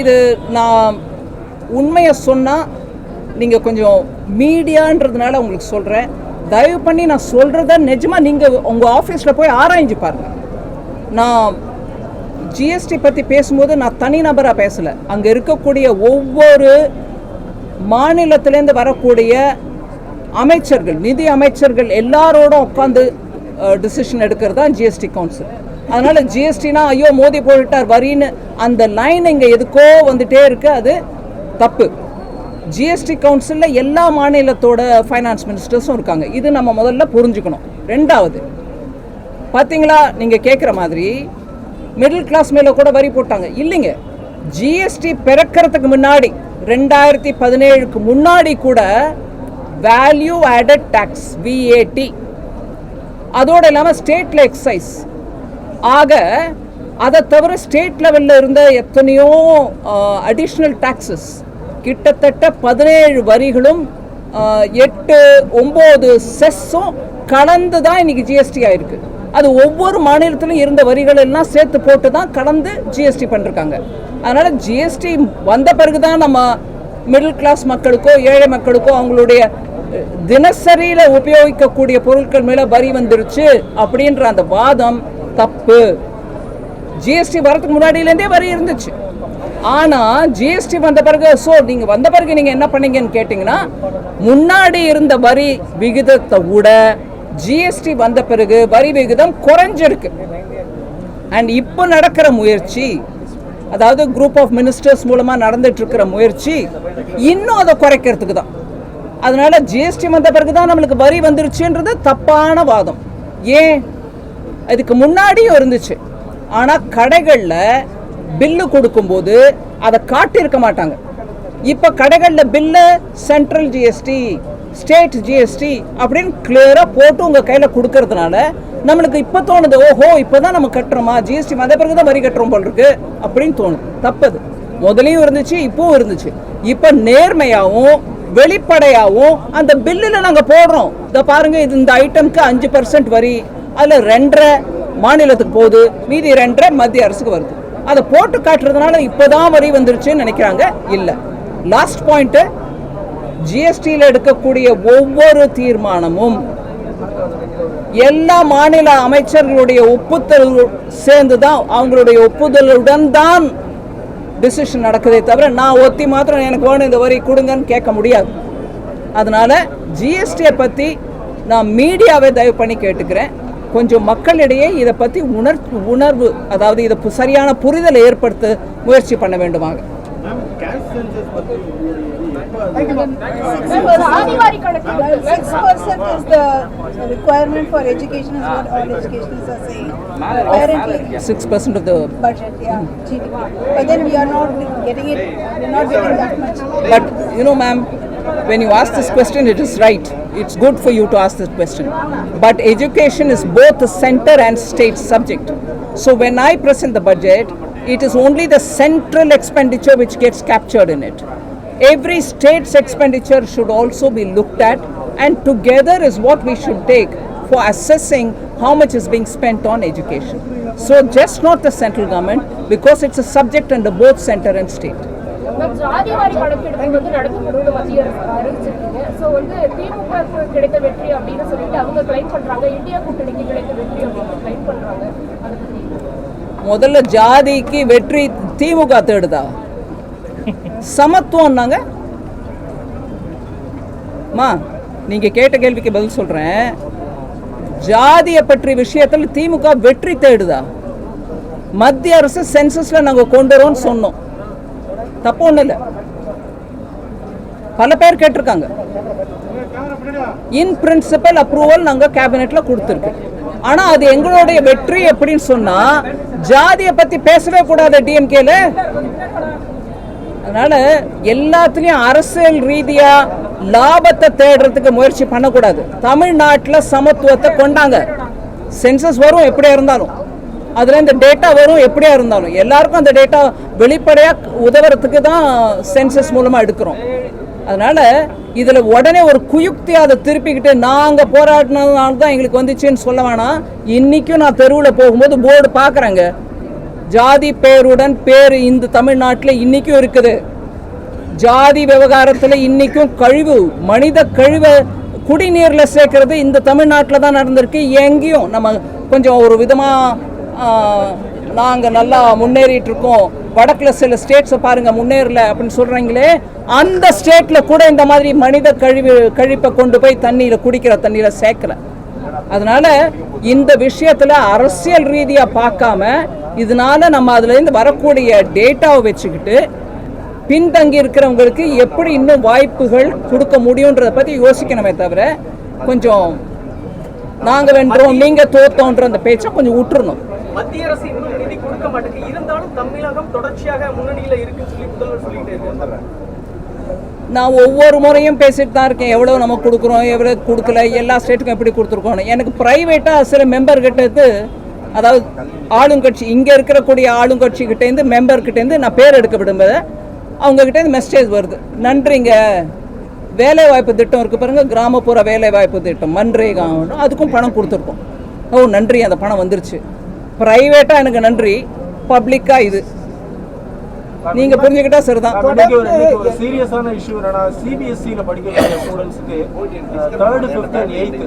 இது நான் உண்மையை சொன்னால் நீங்கள் கொஞ்சம் மீடியான்றதுனால உங்களுக்கு சொல்கிறேன் தயவு பண்ணி நான் சொல்கிறத நிஜமாக நீங்கள் உங்கள் ஆஃபீஸில் போய் ஆராய்ஞ்சு பாருங்கள் நான் ஜிஎஸ்டி பற்றி பேசும்போது நான் தனிநபராக பேசலை. அங்கே இருக்கக்கூடிய ஒவ்வொரு மாநிலத்திலேருந்து வரக்கூடிய அமைச்சர்கள் நிதி அமைச்சர்கள் எல்லாரோடும் உட்காந்து டிசிஷன் எடுக்கிறது தான் ஜிஎஸ்டி கவுன்சில் அதனால் ஜிஎஸ்டினா ஐயோ மோதி போட்டுட்டார் வரின்னு அந்த லைன் இங்கே எதுக்கோ வந்துட்டே இருக்குது அது தப்பு. ஜிஎஸ்டி கவுன்சிலில் எல்லா மாநிலத்தோட ஃபைனான்ஸ் மினிஸ்டர்ஸும் இருக்காங்க. இது நம்ம முதல்ல புரிஞ்சுக்கணும். ரெண்டாவது பார்த்தீங்களா நீங்கள் கேட்குற மாதிரி மிடில் கிளாஸ் மேலே கூட வரி போட்டாங்க. இல்லைங்க. ஜிஎஸ்டி பிறக்கிறதுக்கு முன்னாடி ரெண்டாயிரத்தி பதினேழுக்கு முன்னாடி கூட வேல்யூ ஆடட் டேக்ஸ் விஏடி அதோடு இல்லாமல் ஸ்டேட்டில் எக்ஸைஸ் ஆக அதை தவிர ஸ்டேட் லெவலில் இருந்த எத்தனையோ அடிஷ்னல் டாக்ஸஸ் கிட்டத்தட்ட பதினேழு வரிகளும் எட்டு ஒம்பது செஸ்ஸும் கலந்து தான் இன்னைக்கு ஜிஎஸ்டி ஆயிருக்கு. அது ஒவ்வொரு மாநிலத்திலும் இருந்த வரிகள் எல்லாம் சேர்த்து போட்டு தான் கலந்து ஜிஎஸ்டி பண்ணிருக்காங்க. அதனால் ஜிஎஸ்டி வந்த பிறகு தான் நம்ம மிடில் கிளாஸ் மக்களுக்கோ ஏழை மக்களுக்கோ அவங்களுடைய தினசரியில் உபயோகிக்கக்கூடிய பொருட்கள் மேலே வரி வந்துருச்சு அப்படின்ற அந்த வாதம் தப்பு. ஜிஎஸ்டி வரதுக்கு முன்னாடியிலேருந்தே வரி இருந்துச்சு. ஆனால் ஜிஎஸ்டி வந்த பிறகு ஸோ நீங்கள் வந்த பிறகு நீங்கள் என்ன பண்ணீங்கன்னு கேட்டிங்கன்னா முன்னாடி இருந்த வரி விகிதத்தை விட ஜிஎஸ்டி வந்த பிறகு வரி விகிதம் குறைஞ்சிருக்கு. அண்ட் இப்போ நடக்கிற முயற்சி அதாவது குரூப் ஆஃப் மினிஸ்டர்ஸ் மூலமாக நடந்துட்டு இருக்கிற முயற்சி இன்னும் அதை குறைக்கிறதுக்கு தான். அதனால ஜிஎஸ்டி வந்த பிறகு தான் நம்மளுக்கு வரி வந்துருச்சுன்றது தப்பான வாதம். ஏன்? அதுக்கு முன்னாடியும் இருந்துச்சு. ஆனால் கடைகளில் பில்லு கொடுக்கும்போது அதை காட்டியிருக்க மாட்டாங்க. இப்போ கடைகளில் bill central GST state GST அப்படின்னு கிளியராக போட்டு உங்கள் கையில் கொடுக்கறதுனால நம்மளுக்கு இப்போ தோணுது ஓஹோ இப்போ தான் நம்ம கட்டுறோமா? ஜிஎஸ்டி வந்த பிறகு தான் வரி கட்டுறோம் போல் இருக்கு அப்படின்னு தோணுது தப்பது. முதலையும் இருந்துச்சு இப்போவும் இருந்துச்சு. இப்போ நேர்மையாகவும் வெளிப்படையாகவும் அந்த பில்லில் நாங்கள் போடுறோம். இதை பாருங்கள் இது இந்த ஐட்டம்க்கு அஞ்சு பர்சன்ட் வரி அதில் ரெண்டரை மாநிலத்துக்கு போகுது. மீதி ரெண்டரை மத்திய அரசுக்கு வருது. அதை போட்டு காட்டுறதுனால இப்போதான் வரி வந்துருச்சுன்னு நினைக்கிறாங்க? இல்லை. லாஸ்ட் பாயிண்ட்டு ஜிஎஸ்டியில் எடுக்கக்கூடிய ஒவ்வொரு தீர்மானமும் எல்லா மாநில அமைச்சர்களுடைய ஒப்புதல் சேர்ந்து தான் அவங்களுடைய ஒப்புதலுடன் தான் டிசிஷன் நடக்குதே தவிர நான் ஒத்தி மாத்திரம் எனக்கு வேணும் இந்த வரி கொடுங்கன்னு கேட்க முடியாது. அதனால ஜிஎஸ்டியை பற்றி நான் மீடியாவை தயவு பண்ணி கேட்டுக்கிறேன். கொஞ்சம் மக்களிடையே இதை பற்றி உணர் உணர்வு அதாவது இதை சரியான புரிதலை ஏற்படுத்த முயற்சி பண்ண வேண்டுமாக மேம் கேஷ் சென்சஸ் பத்தி ஆதிவாரி கணக்கு Six percent is the requirement for education is what all educationists are saying. Apparently, six percent of the budget, yeah, GDP. But then we are not getting it, we're not getting that much. But you know, ma'am, when you ask this question, it is right. It's good for you to ask this question. But education is both a center and state subject. So when I present the budget, it is only the central expenditure which gets captured in it. Every state's expenditure should also be looked at, and together is what we should take for assessing how much is being spent on education. So just not the central government, because it's a subject under both center and state. Ma'am ஜாதி வாரி கணக்கெடுப்பு வந்து நடத்தப்படும்னு மத்திய அரசு அறிவிச்சிருக்கீங்க. So வந்து திமுக கிடைத்த வெற்றி அப்படின்னு சொல்லிட்டு அவங்க கிளைம் பண்றாங்க. இந்தியா கூட்டணிக்கு கிடைத்த வெற்றி அப்படின்னு கிளைம் பண்றாங்க. அதை பத்தி முதல்ல ஜாதிக்கு வெற்றி திமுக தேடுதா? சமத்துவம்னாங்க? மா நீங்க கேட்ட கேள்விக்கு பதில் சொல்றேன். ஜாதியை பற்றி விஷயத்தில் திமுக வெற்றி தேடுதா? மத்திய அரசு சென்சஸ்ல நாங்க கொண்டு வரோம்னு சொன்னோம். தப்பு ஒன்றும் இல்லை. பல பேர் கேட்டிருக்காங்க. இன் பிரின்சிபல் அப்ரூவல் நாங்க கேபினெட்டில் கொடுத்துருக்கு. ஆனால் அது எங்களுடைய வெற்றி எப்படின்னு சொன்னா ஜாதியை பத்தி பேசவே கூடாது டிஎம்கேல அதனால எல்லாத்துலயும் அரசியல் ரீதியா லாபத்தை தேடுறதுக்கு முயற்சி பண்ணக்கூடாது. தமிழ்நாட்டில் சமத்துவத்தை கொண்டாங்க. சென்சஸ் வரும் எப்படியா இருந்தாலும். அதுல இந்த டேட்டா வரும் எப்படியா இருந்தாலும். எல்லாருக்கும் அந்த டேட்டா வெளிப்படையாக உதவுறதுக்கு தான் சென்சஸ் மூலமாக எடுக்கிறோம். அதனால் இதில் உடனே ஒரு குயுக்தி அதை திருப்பிக்கிட்டு நாங்கள் போராடினதுனால தான் எங்களுக்கு வந்துச்சுன்னு சொல்ல வேணாம். இன்றைக்கும் நான் தெருவில் போகும்போது போர்டு பார்க்குறேங்க. ஜாதி பேருடன் பேர் இந்த தமிழ்நாட்டில் இன்றைக்கும் இருக்குது. ஜாதி விவகாரத்தில் இன்றைக்கும் கழிவு மனித கழிவை குடிநீரில் சேர்க்கறது இந்த தமிழ்நாட்டில் தான் நடந்திருக்கு. எங்கேயும் நம்ம கொஞ்சம் ஒரு விதமாக நாங்கள் நல்லா முன்னேறிட்டு இருக்கோம். வடக்கில் சில ஸ்டேட்ஸை பாருங்கள் முன்னேறல அப்படின்னு சொல்கிறீங்களே அந்த ஸ்டேட்டில் கூட இந்த மாதிரி மனித கழிவு கழிப்பை கொண்டு போய் தண்ணியில் குடிக்கிற தண்ணியில் சேர்க்கல. அதனால இந்த விஷயத்தில் அரசியல் ரீதியாக பார்க்காம இதனால நம்ம அதுலேருந்து வரக்கூடிய டேட்டாவை வச்சுக்கிட்டு பின்தங்கி இருக்கிறவங்களுக்கு எப்படி இன்னும் வாய்ப்புகள் கொடுக்க முடியுன்றதை பற்றி யோசிக்கணுமே தவிர கொஞ்சம் நாங்கள் வென்றோம் நீங்கள் தோத்தோன்ற அந்த பேச்சை கொஞ்சம் விட்டுறணும். மத்திய அரசு கொடுக்க மாட்டேங்குது இருந்தாலும் தமிழகம் தொடர்ச்சியாக முன்னணியில் இருக்குன்னு சொல்லி முதல்வர் சொல்லிட்டு நான் ஒவ்வொரு முறையும் பேசிட்டு தான் இருக்கேன். எவ்வளோ நம்ம கொடுக்குறோம் எவ்வளோ கொடுக்கல எல்லா ஸ்டேட்டுக்கும் எப்படி கொடுத்துருக்கோம் எனக்கு ப்ரைவேட்டாக சில மெம்பர் கிட்டேருந்து அதாவது ஆளுங்கட்சி இங்கே இருக்கக்கூடிய ஆளுங்கட்சிக்கிட்டேருந்து மெம்பர்கிட்டேருந்து நான் பேர் எடுக்க விடும்போது அவங்க கிட்டேருந்து மெசேஜ் வருது. நன்றிங்க. வேலைவாய்ப்பு திட்டம் இருக்குது பாருங்க கிராமப்புற வேலைவாய்ப்பு திட்டம் மன்ரேகா அதுக்கும் பணம் கொடுத்துருக்கோம். ஓ நன்றி. அந்த பணம் வந்துருச்சு. ப்ரைவேட்டாக எனக்கு நன்றி. பப்ளிக்காக இது. நீங்கள் புரிஞ்சுக்கிட்டா சரிதான். சீரியஸான இஷ்யூ என்னன்னா சிபிஎஸ்சியில் படிக்கக்கூடிய ஸ்டூடெண்ட்ஸுக்கு தேர்டு ஃபிஃப்த் எயித்து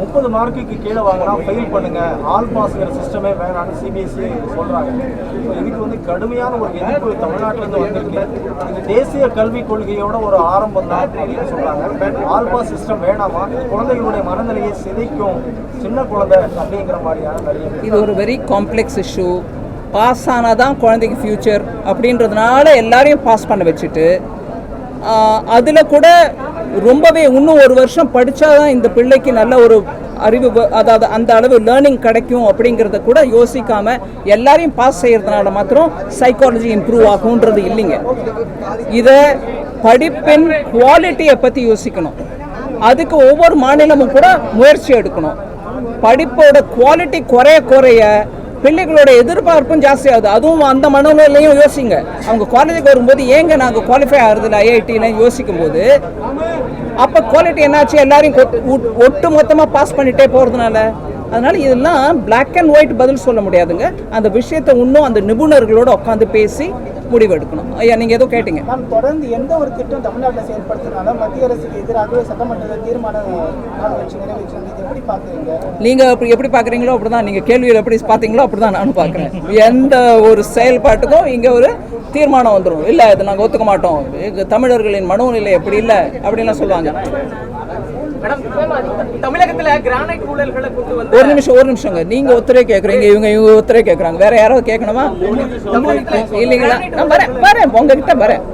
முப்பது மார்க்குக்கு கீழே வாங்கினா ஃபெயில் பண்ணுங்க. ஆல் பாஸ்ங்கிற சிஸ்டமே வேணாம்னு சிபிஎஸ்சி சொல்றாங்க. So இதுக்கு வந்து கடுமையான ஒரு எதிர்ப்பு தமிழ்நாட்டுல இருந்து வந்திருக்கு. இது தேசிய கல்விக் கொள்கையோட ஒரு ஆரம்பம் தான் அப்படின்னு சொல்றாங்க. ஆல் பாஸ் சிஸ்டம் வேணாமா? குழந்தைகளுடைய மனநிலையை சிதைக்கும் சின்ன குழந்தை அப்படிங்கிற மாதிரியான இது ஒரு வெரி காம்ப்ளெக்ஸ் இஷ்யூ பாஸ் ஆனால் தான் குழந்தைக்கு ஃப்யூச்சர் அப்படின்றதுனால எல்லாரையும் பாஸ் பண்ண வச்சுட்டு அதில் கூட ரொம்பவே இன்னும் ஒரு வருஷம் படித்தா தான் இந்த பிள்ளைக்கு நல்ல ஒரு அறிவு அதாவது அந்த அளவு லேர்னிங் கிடைக்கும் அப்படிங்கிறத கூட யோசிக்காமல் எல்லாரையும் பாஸ் செய்கிறதுனால மாத்திரம் சைக்காலஜி இம்ப்ரூவ் ஆகுன்றது இல்லைங்க. இதை படிப்பின் குவாலிட்டியை பற்றி யோசிக்கணும். அதுக்கு ஒவ்வொரு மாநிலமும் கூட முயற்சி எடுக்கணும். படிப்போட குவாலிட்டி குறைய குறைய பிள்ளைகளோட எதிர்பார்ப்பும் ஜாஸ்தியாகுது. அதுவும் அந்த மனநிலையும் யோசிங்க. அவங்க காலேஜுக்கு வரும்போது ஏங்க நாங்கள் குவாலிஃபை ஆகுறதில்ல ஐஐடின்னு யோசிக்கும் போது அப்போ குவாலிட்டி என்னாச்சு? எல்லாரையும் ஒட்டு மொத்தமாக பாஸ் பண்ணிட்டே போகிறதுனால அதனால இதெல்லாம் பிளாக் அண்ட் ஒயிட் பதில் சொல்ல முடியாதுங்க. அந்த விஷயத்தை இன்னும் அந்த நிபுணர்களோடு உட்காந்து பேசி முடிவெடுக்கணும். ஐயா நீங்கள் ஏதோ கேட்டீங்க. மேம் தொடர்ந்து எந்த ஒரு திட்டம் தமிழ்நாட்டில் செயல்படுத்தினாலும் மத்திய அரசுக்கு எதிராக சட்டமன்றத்தில் தீர்மானம் எப்படி பார்க்குறீங்க? நீங்கள் அப்படி எப்படி பார்க்குறீங்களோ அப்படி தான் நீங்கள் கேள்வியில் எப்படி பார்த்தீங்களோ அப்படி தான் நானும் பார்க்குறேன். எந்த ஒரு செயல்பாட்டுக்கும் இங்கே ஒரு தீர்மானம் வந்துடும் இல்லை இது நாங்கள் ஒத்துக்க மாட்டோம். தமிழர்களின் மனோநிலை எப்படி இல்லை அப்படின்லாம் சொல்லுவாங்க. ஒரு நிமிஷம் ஒரு நிமிஷங்க நீங்கள் ஒருத்தரே கேட்குறீங்க இவங்க இவங்க ஒருத்தரே கேட்குறாங்க வேற யாராவது கேட்கணுமா இல்லைங்களா நான் வரேன் வரேன் உங்ககிட்ட வரேன்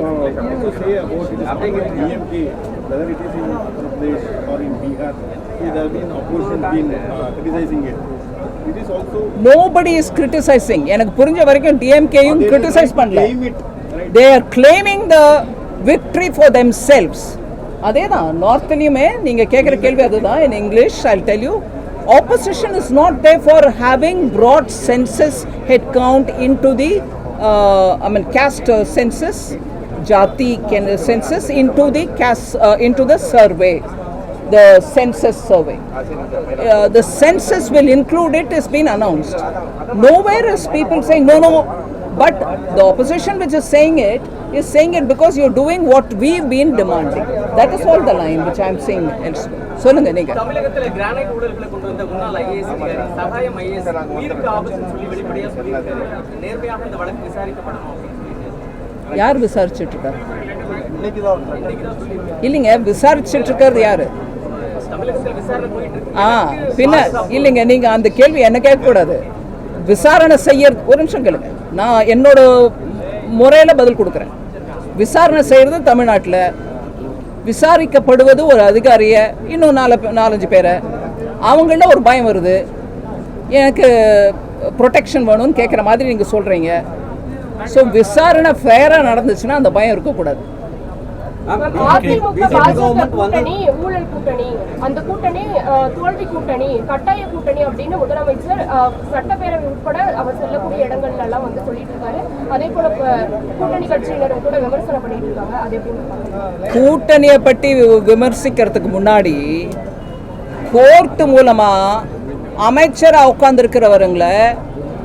uh. Uh, whether it is in Uttar Pradesh or in Bihar, there have been opposition been uh, criticizing it. Nobody is criticizing எனக்கு புரிஞ்ச வரைக்கும் டிஎம்கேயும் கிரிட்டிசைஸ் பண்ணல? They are claiming the victory for themselves அதே தான் நார்த்லேயுமே நீங்கள் கேட்குற கேள்வி அதுதான். In English I tell you opposition is not they for having broad census head count into the I mean caste uh, census jati can- census into the caste uh, into the survey. The census survey uh, the census will include it has been announced. Nowhere is people saying no, no. But the opposition which is saying it is saying it because you're doing what we've been demanding. That is all the line which I'm saying elsewhere. சொல்லுங்க நீங்க தமிழகத்துல granite ஊழல்களை கொண்டு வந்த முன்னாள் IAS அதிகாரி சகாயம் IAS உயிருக்கு ஆபத்துன்னு சொல்லி வெளிப்படையா சொல்லியிருக்காரு நேர்மையாக இந்த வழக்கு விசாரிக்கப்படணும் யார் விசாரிச்சுட்டு இருக்காரு இல்லைங்க விசாரிச்சுட்டு இருக்கிறது யாரு தமிழகத்தில் விசாரணை போயிட்டு இருக்கு ஆ பின்ன இல்லைங்க நீங்க அந்த கேள்வி என்ன கேட்கக்கூடாது. விசாரணை செய்ய ஒரு நிமிஷம் கேளுங்க. நான் என்னோட முறையில் பதில் கொடுக்குறேன். விசாரணை செய்கிறது தமிழ்நாட்டில். விசாரிக்கப்படுவது ஒரு அதிகாரியை இன்னும் நாலு நாலஞ்சு பேரை. அவங்கள ஒரு பயம் வருது. எனக்கு ப்ரொடெக்ஷன் வேணும்னு கேட்குற மாதிரி நீங்கள் சொல்கிறீங்க ஸோ விசாரணை ஃபேராக நடந்துச்சுன்னா அந்த பயம் இருக்கக்கூடாது. கூட்டணி ஊழல் கூட்டணி அந்த கூட்டணி தோல்வி கூட்டணி கட்டாய கூட்டணி அப்படின்னு முதலமைச்சர் சட்டப்பேரவை உட்பட அவர் செல்லக்கூடிய இடங்கள்ல எல்லாம் வந்து சொல்லிட்டு இருக்காரு. அதே போல இப்ப கூட்டணி கட்சியினரும் கூட விமர்சனம் பண்ணிட்டு இருக்காங்க. அது எப்படி பாக்குறீங்க? கூட்டணியை பற்றி விமர்சிக்கிறதுக்கு முன்னாடி கோர்ட் மூலமா அமைச்சரா உட்கார்ந்துருக்கிறவருங்களை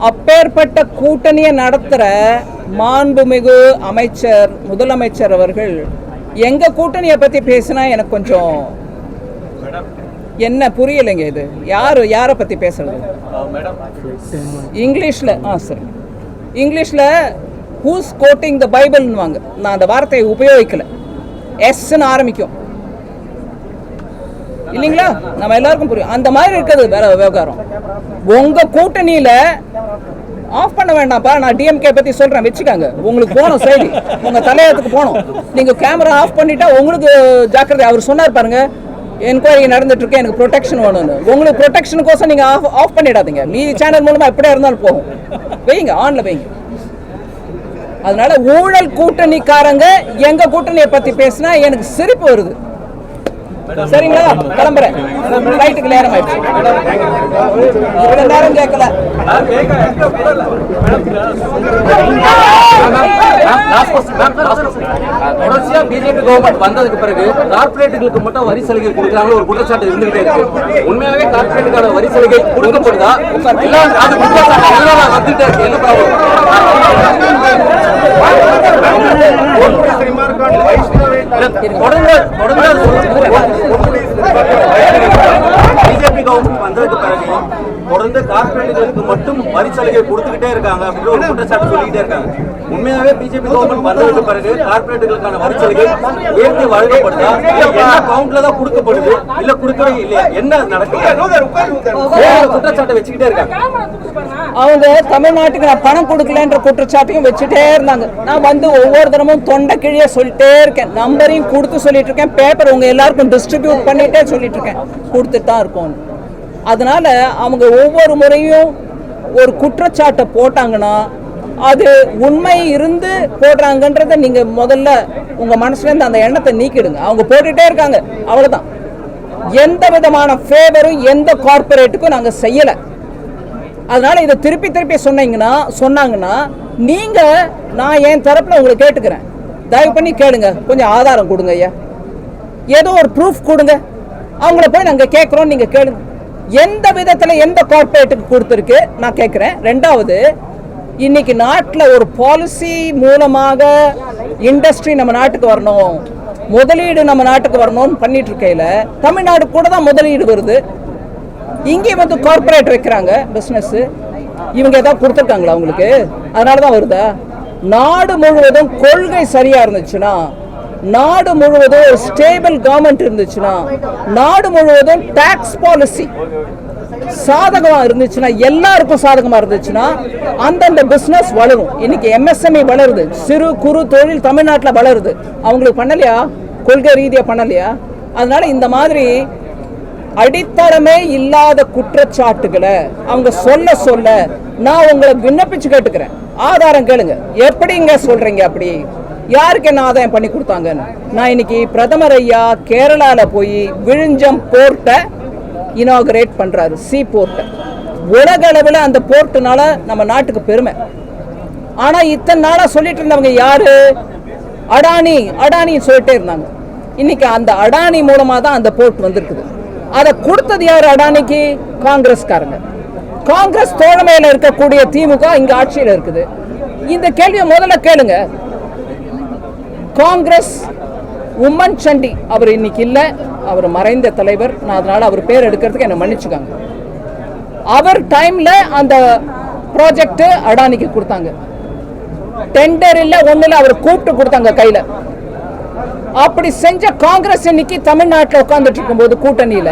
அப்பேற்பட்ட கூட்டணியை நடத்துகிற மாண்புமிகு அமைச்சர் முதலமைச்சர் அவர்கள் எங்கள் கூட்டணியை பற்றி பேசினா எனக்கு கொஞ்சம் என்ன புரியலைங்க இது? யார் யாரை பற்றி பேசுறது? இங்கிலீஷில் ஆ சரி. இங்கிலீஷில் ஹூஸ் கோட்டிங் த பைபிள்னுவாங்க நான் அந்த வார்த்தையை உபயோகிக்கல. எஸ்ன்னு ஆரம்பிக்கும். இல்லைங்களா? நம்ம எல்லாருக்கும் புரியும். அந்த மாதிரி இருக்கிறது வேற விவகாரம். உங்க கூட்டணியில ஆஃப் பண்ண வேண்டாம்ப்பா. நான் டிஎம்கே பத்தி சொல்றேன். வச்சுக்காங்க. உங்களுக்கு போகணும் செய்தி உங்க தலையத்துக்கு போகணும் நீங்க கேமரா ஆஃப் பண்ணிட்டா உங்களுக்கு ஜாக்கிரதை. அவர் சொன்னார் பாருங்க என்கொயரி நடந்துட்டு இருக்கு. எனக்கு ப்ரொடெக்ஷன் வேணும்னு. உங்களுக்கு ப்ரொடெக்ஷனுக்கோசம் நீங்க ஆஃப் ஆஃப் பண்ணிடாதீங்க. மீதி சேனல் மூலமா எப்படியா இருந்தாலும் போகும். வைங்க ஆன்ல வைங்க. அதனால ஊழல் கூட்டணிக்காரங்க எங்க கூட்டணியை பத்தி பேசினா எனக்கு சிரிப்பு வருது. சரிங்களா? கிளம்புறேன். ரைட்டுக்கு நேரம் ஆயிடுச்சு. நேரம் கேட்கல. தொடர்ச்சியா பிஜேபி கவர்மெண்ட் வந்ததுக்கு பிறகு கார்பரேட்டுகளுக்கு மட்டும் வரி சலுகை கொடுக்குறாங்க ஒரு குற்றச்சாட்டு இருந்துகிட்டே இருக்கு. உண்மையாவே கார்பரேட்டுக்கான வரி சலுகை கொடுக்கப்படுதா? இல்ல அது குற்றச்சாட்டு. எதனால வந்துட்டே இருக்கு. என்ன தொடர்ந்து பிஜேபி கவர்மெண்ட் வந்ததுக்கு பிறகு தொடர்ந்து கார்பரேட்டுகளுக்கு மட்டும் வரி சலுகை கொடுத்துக்கிட்டே இருக்காங்க அப்படின்னு ஒரு குற்றச்சாட்டு சொல்லிக்கிட்டே இருக்காங்க உண்மையாவே பிஜேபி கவர்மெண்ட் வந்ததுக்கு பிறகு கார்பரேட்டுகளுக்கான வரி சலுகை உயர்த்தி வழங்கப்படுதா கவுண்ட்ல தான் கொடுக்கப்படுது இல்ல கொடுக்கவே இல்லையா என்ன நடக்குது குற்றச்சாட்டை வச்சுக்கிட்டே இருக்காங்க. அவங்க தமிழ்நாட்டுக்கு நான் பணம் கொடுக்கலன்ற குற்றச்சாட்டையும் வச்சுட்டே இருந்தாங்க. நான் வந்து ஒவ்வொரு தினமும் தொண்டை கிழிய சொல்லிட்டே இருக்கேன். நம்பரையும் கொடுத்து சொல்லிட்டு இருக்கேன். பேப்பர் உங்க எல்லாருக்கும் டிஸ்ட்ரிபியூட் பண்ணிட்டே சொல்லிட்டு இருக்கேன். கொடுத்துட்டு தான் இருக்கோம் அதனால அவங்க ஒவ்வொரு முறையும் ஒரு குற்றச்சாட்டை போட்டாங்கன்னா அது உண்மை இருந்து போடுறாங்கன்றத நீங்க முதல்ல உங்க மனசுலேருந்து அந்த எண்ணத்தை நீக்கிடுங்க. அவங்க போட்டுட்டே இருக்காங்க. அவ்வளவுதான். எந்த விதமான ஃபேவரும் எந்த கார்பரேட்டுக்கும் நாங்கள் செய்யலை. அதனால் இதை திருப்பி திருப்பி சொன்னீங்கன்னா சொன்னாங்கன்னா நீங்கள் நான் என் தரப்பில் உங்களை கேட்டுக்கிறேன். தயவு பண்ணி கேளுங்க. கொஞ்சம் ஆதாரம் கொடுங்க ஐயா. ஏதோ ஒரு ப்ரூஃப் கொடுங்க. அவங்கள போய் நாங்கள் கேட்குறோம் நீங்கள் கேளுங்க. எந்த விதத்தில் எந்த கார்பரேட்டுக்கு கொடுத்துருக்கு நான் கேட்குறேன் ரெண்டாவது இன்னைக்கு நாட்டில் ஒரு பாலிசி மூலமாக இண்டஸ்ட்ரி நம்ம நாட்டுக்கு வரணும். முதலீடு நம்ம நாட்டுக்கு வரணும்னு பண்ணிட்டு இருக்கையில தமிழ்நாடு கூட தான் முதலீடு வருது. இங்கே வந்து கார்ப்பரேட் வைக்கிறாங்க பிஸ்னஸ் இவங்க ஏதாவது கொடுத்துருக்காங்களா அவங்களுக்கு அதனால தான் வருதா? நாடு முழுவதும் கொள்கை சரியா இருந்துச்சுன்னா நாடு முழுவதும் ஒரு ஸ்டேபிள் கவர்மெண்ட் இருந்துச்சுன்னா நாடு முழுவதும் டாக்ஸ் பாலிசி சாதகமாக இருந்துச்சுன்னா எல்லாருக்கும் சாதகமாக இருந்துச்சுன்னா அந்தந்த பிஸ்னஸ் வளரும். இன்னைக்கு எம்எஸ்எம்இ வளருது. சிறு குறு தொழில் தமிழ்நாட்டில் வளருது. அவங்களுக்கு பண்ணலையா? கொள்கை ரீதியாக பண்ணலையா? அதனால இந்த மாதிரி அடித்தளமே இல்லாத குற்றச்சாட்டுகளை அவங்க சொல்ல சொல்ல நான் உங்களை விண்ணப்பிச்சு கேட்டுக்கிறேன். ஆதாரம் கேளுங்க. எப்படிங்க சொல்றீங்க அப்படி? யாருக்கு என்ன ஆதாயம் பண்ணி கொடுத்தாங்கன்னு? நான் இன்னைக்கு பிரதமர் ஐயா கேரளால போய் விழிஞ்சம் போர்ட்டை இனாகரேட் பண்றாரு. சி போர்ட்டை. உலக அளவில் அந்த போர்ட்டுனால நம்ம நாட்டுக்கு பெருமை. ஆனா இத்தனை நாளா சொல்லிட்டு இருந்தவங்க யாரு? அடானி. அடானின்னு சொல்லிட்டே இருந்தாங்க. இன்னைக்கு அந்த அடானி மூலமா தான் அந்த போர்ட் வந்திருக்குது. அதை கொடுத்தது யார்? அடானிக்கு காங்கிரஸ்காரங்க. காங்கிரஸ் தோழமையில இருக்கக்கூடிய திமுக இங்க ஆட்சியில இருக்குது. இந்த கேள்வியை முதல்ல கேளுங்க. காங்கிரஸ் உம்மன் சண்டி அவர் இன்னைக்கு இல்ல. அவர் மறைந்த தலைவர். நான் அதனால அவர் பேர் எடுக்கிறதுக்கு என்ன மன்னிச்சுக்காங்க. அவர் டைம்ல அந்த ப்ராஜெக்ட் அடானிக்கு கொடுத்தாங்க. டெண்டர் இல்ல ஒண்ணுல அவர் கூப்பிட்டு கொடுத்தாங்க கையில. அப்படி செஞ்ச காங்கிரஸ் இன்னைக்கு தமிழ்நாட்டில் உட்கார்ந்துட்டு இருக்கும்போது கூட்டணியில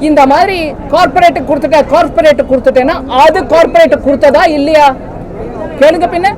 இந்த மாதிரி கார்பரேட் கொடுத்துட்ட கார்பரேட் கொடுத்துட்டேன்னா அது கார்பரேட் கொடுத்ததா இல்லையா கேளுங்க பின்ன